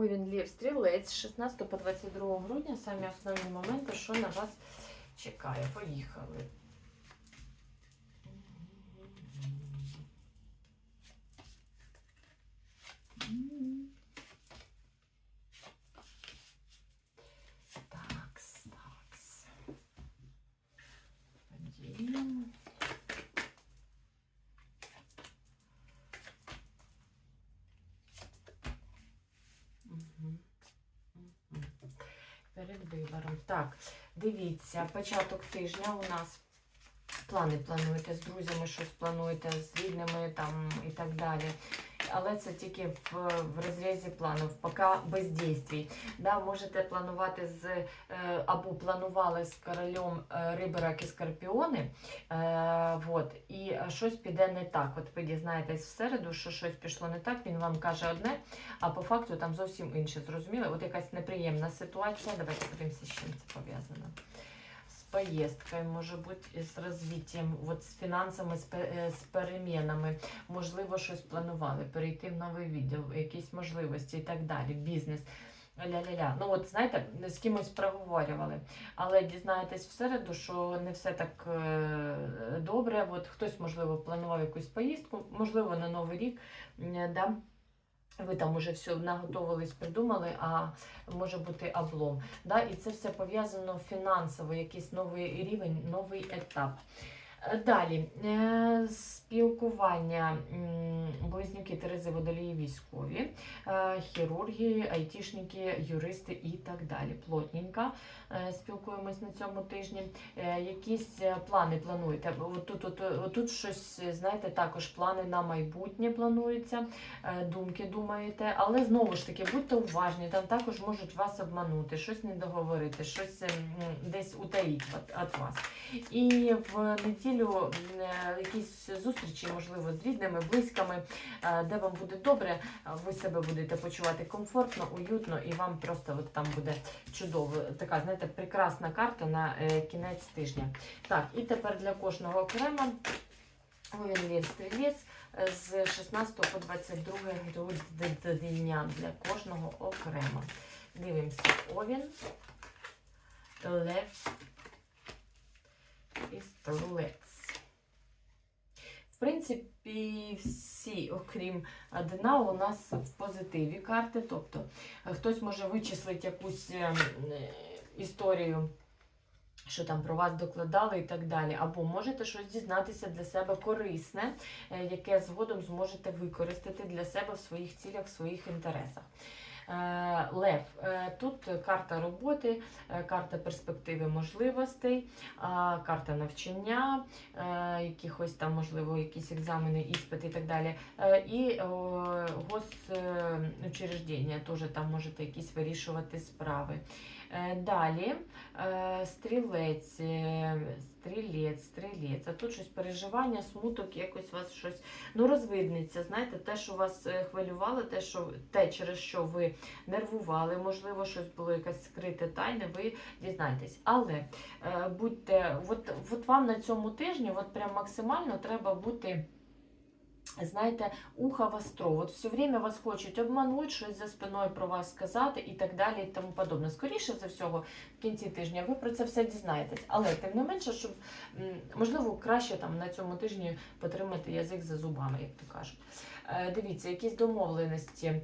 Ой, він Лев Стрілець з 16 по 22 грудня. Самі основні моменти, що на вас чекає. Поїхали. Перед вибором. Так, дивіться, початок тижня у нас плани плануєте з друзями, щось плануєте з рідними там і так далі. Але це тільки в, в розрізі планів, поки без дійствій. Да, можете планувати з е, або планували з королем е, риби, раки, скорпіони. Е, вот, і щось піде не так. От ви дізнаєтесь в середу, що щось пішло не так, він вам каже одне, а по факту там зовсім інше. Зрозуміли? От якась неприємна ситуація. Давайте подивимося, з чим це пов'язано. З поїздкою, може бути, з розвиттям, от з фінансами, з, з перемінами. Можливо, щось планували, перейти в новий відділ, якісь можливості і так далі, бізнес. Ля-ля-ля. Ну от знаєте, з кимось проговорювали, але дізнаєтесь в середу, що не все так е, добре. От хтось, можливо, планував якусь поїздку, можливо, на Новий рік. Да? Ви там уже все наготовились, придумали, а може бути облом. Да? І це все пов'язано фінансово, якийсь новий рівень, новий етап. Далі е, спілкування близнюки Терези Водолії військові, е, хірурги, айтішники, юристи і так далі. Плотненько е, спілкуємось на цьому тижні. Якісь плани плануєте? Тут, от тут щось, знаєте, також плани на майбутнє плануються, думки думаєте, але знову ж таки будьте уважні, там також можуть вас обманути, щось не договорити, щось десь утаїть від вас. І в неділю м, е, якісь зустрічі, можливо, з рідними, близькими, е, де вам буде добре, е, ви себе будете почувати комфортно, уютно, і вам просто от там буде чудово. Така, знаєте, прекрасна карта на кінець тижня. Так, і тепер для кожного окремо. Лев Стрілець з 16 по 22 грудня для кожного окремо. Дивимося. Овен, Лев і Стрілець. В принципі, всі, окрім дна, у нас в позитиві карти. Тобто е, хтось може вичислити якусь е, е, історію, що там про вас докладали і так далі. Або можете щось дізнатися для себе корисне, яке згодом зможете використати для себе в своїх цілях, в своїх інтересах. Е, Лев, е, тут карта роботи, е, карта перспективи можливостей, карта навчання, якихось там, можливо, якісь екзамени, іспити і так далі. І госучреждення, теж там можете якісь вирішувати справи. Далі стрілець, е, стрілець, стрілець. А тут щось переживання, смуток, якось вас щось ну, розвиднеться. Знаєте, те, що вас е, хвилювало, те, що, те, через що ви нервували, можливо, щось було якесь скрите тайне, ви дізнаєтесь. Але е, будьте, от, от вам на цьому тижні от прям максимально треба бути. Знаєте, ухо востро. От все время вас хочуть обманути, щось за спиною про вас сказати і так далі, і тому подобне. Скоріше за всього, в кінці тижня ви про це все дізнаєтесь. Але тим не менше, щоб можливо краще там на цьому тижні потримати язик за зубами, як то кажуть. Е, Дивіться, якісь домовленості,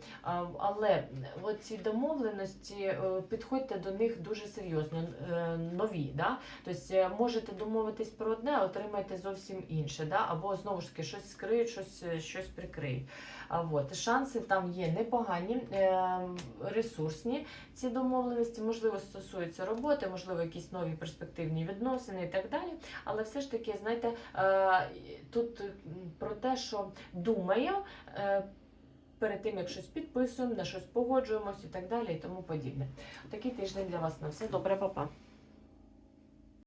але от ці домовленості е, підходьте до них дуже серйозно, е, нові. Да? Тобто е, можете домовитись про одне, а отримаєте зовсім інше. Да? Або знову ж таки щось скриють, щось, е, щось прикриють. А шанси там є непогані, е, ресурсні ці домовленості, можливо, стосуються роботи, можливо, якісь нові перспективні відносини і так далі. Але все ж таки, знаєте, е, тут про те, що думаю. е, Перед тим, як щось підписуємо, на щось погоджуємось і так далі, і тому подібне. Такий тиждень для вас на все. Добре, папа.